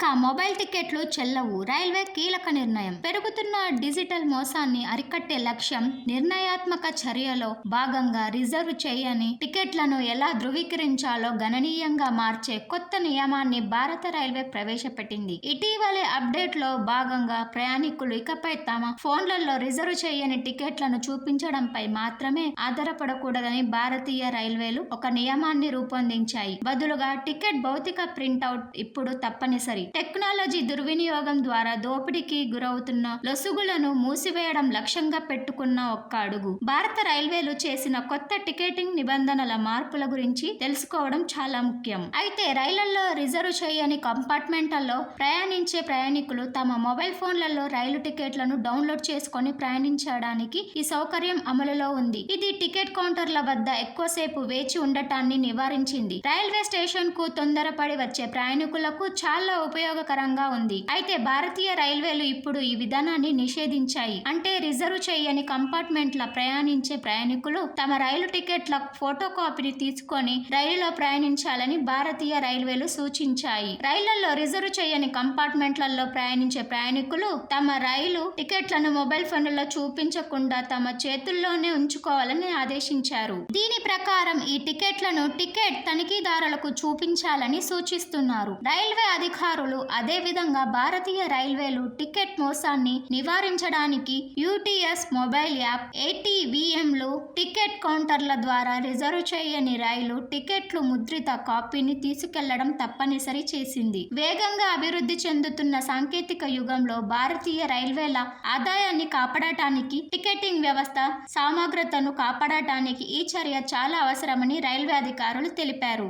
ఇక మొబైల్ టికెట్లు చెల్లవు. రైల్వే కీలక నిర్ణయం. పెరుగుతున్న డిజిటల్ మోసాన్ని అరికట్టే లక్ష్యం నిర్ణయాత్మక చర్యలో భాగంగా రిజర్వ్ చేయని టికెట్లను ఎలా ధృవీకరించాలో గణనీయంగా మార్చే కొత్త నియమాన్ని భారత రైల్వే ప్రవేశపెట్టింది. ఇటీవలే అప్డేట్లో భాగంగా ప్రయాణికులు ఇకపై తమ ఫోన్లలో రిజర్వ్ చేయని టికెట్లను చూపించడంపై మాత్రమే ఆధారపడకూడదని భారతీయ రైల్వేలు ఒక నియమాన్ని రూపొందించాయి. బదులుగా టికెట్ భౌతిక ప్రింటౌట్ ఇప్పుడు తప్పనిసరి. టెక్నాలజీ దుర్వినియోగం ద్వారా దోపిడీకి గురవుతున్న లొసుగులను మూసివేయడం లక్ష్యంగా పెట్టుకున్న ఒక్క అడుగు. భారత రైల్వేలు చేసిన కొత్త టికెటింగ్ నిబంధనల మార్పుల గురించి తెలుసుకోవడం చాలా ముఖ్యం. అయితే రైళ్ళలో రిజర్వ్ చేయని కంపార్ట్మెంట్లలో ప్రయాణించే ప్రయాణికులు తమ మొబైల్ ఫోన్లలో రైలు టికెట్లను డౌన్లోడ్ చేసుకొని ప్రయాణించడానికి ఈ సౌకర్యం అమలులో ఉంది. ఇది టికెట్ కౌంటర్ల వద్ద ఎక్కువసేపు వేచి ఉండటాన్ని నివారించింది. రైల్వే స్టేషన్కు తొందరపడి వచ్చే ప్రయాణికులకు చాలా ఉపయోగకరంగా ఉంది. అయితే భారతీయ రైల్వేలు ఇప్పుడు ఈ విధానాన్ని నిషేధించాయి. అంటే రిజర్వ్ చేయని కంపార్ట్మెంట్ల ప్రయాణించే ప్రయాణికులు తమ రైలు టికెట్ల ఫోటో కాపీని తీసుకొని రైలులో ప్రయాణించాలని భారతీయ రైల్వేలు సూచించాయి. రైళ్ళలో రిజర్వ్ చేయని కంపార్ట్మెంట్లలో ప్రయాణించే ప్రయాణికులు తమ రైలు టికెట్లను మొబైల్ ఫోన్లలో చూపించకుండా తమ చేతుల్లోనే ఉంచుకోవాలని ఆదేశించారు. దీని ప్రకారం ఈ టికెట్లను టికెట్ తనిఖీదారులకు చూపించాలని సూచిస్తున్నారు. రైల్వే అధికారులు అదే అదేవిధంగా భారతీయ రైల్వేలు టికెట్ మోసాన్ని నివారించడానికి యూటీఎస్ మొబైల్ యాప్ ఏటీవీఎంలు టికెట్ కౌంటర్ల ద్వారా రిజర్వ్ చేయని రైలు టికెట్లు ముద్రిత కాపీని తీసుకెళ్ళడం తప్పనిసరి చేసింది. వేగంగా అభివృద్ధి చెందుతున్న సాంకేతిక యుగంలో భారతీయ రైల్వేల ఆదాయాన్ని కాపాడటానికి టికెటింగ్ వ్యవస్థ సమగ్రతను కాపాడటానికి ఈ చర్య చాలా అవసరమని రైల్వే అధికారులు తెలిపారు.